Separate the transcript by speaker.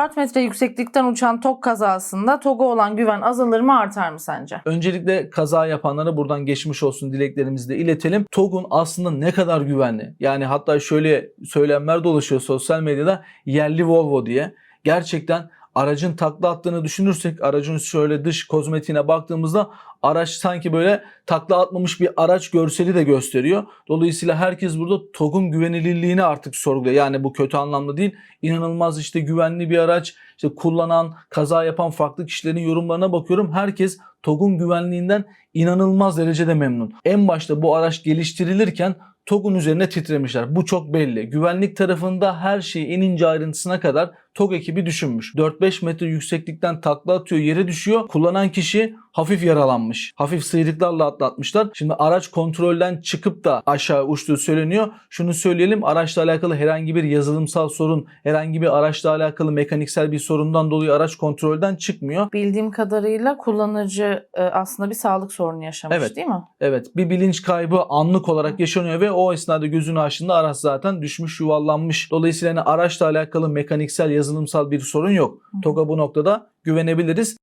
Speaker 1: 4 metre yükseklikten uçan TOG kazasında TOG'a olan güven azalır mı artar mı sence?
Speaker 2: Öncelikle kaza yapanlara buradan geçmiş olsun dileklerimizi de iletelim. TOG'un aslında ne kadar güvenli. Yani hatta şöyle söylemler dolaşıyor sosyal medyada yerli Volvo diye. Gerçekten aracın takla attığını düşünürsek aracın şöyle dış kozmetiğine baktığımızda araç sanki böyle takla atmamış bir araç görseli de gösteriyor. Dolayısıyla herkes burada TOG'un güvenilirliğini artık sorguluyor. Yani bu kötü anlamda değil. İnanılmaz işte güvenli bir araç. İşte kullanan, kaza yapan farklı kişilerin yorumlarına bakıyorum. Herkes TOG'un güvenliğinden inanılmaz derecede memnun. En başta bu araç geliştirilirken TOG'un üzerine titremişler. Bu çok belli. Güvenlik tarafında her şeyi en ince ayrıntısına kadar TOG ekibi düşünmüş. 4-5 metre yükseklikten takla atıyor yere düşüyor. Kullanan kişi hafif yaralanmış. Hafif sıyrıklarla atlatmışlar. Şimdi araç kontrolden çıkıp da aşağı uçtuğu söyleniyor. Şunu söyleyelim araçla alakalı herhangi bir yazılımsal sorun, herhangi bir araçla alakalı mekaniksel bir sorundan dolayı araç kontrolden çıkmıyor.
Speaker 1: Bildiğim kadarıyla kullanıcı e, aslında bir sağlık sorunu yaşamış
Speaker 2: Evet.
Speaker 1: değil mi?
Speaker 2: Evet bir bilinç kaybı anlık olarak yaşanıyor ve o esnada gözünü açtığında araç zaten düşmüş yuvarlanmış. Dolayısıyla hani araçla alakalı mekaniksel yazılımsal bir sorun yok. TOG'a bu noktada güvenebiliriz.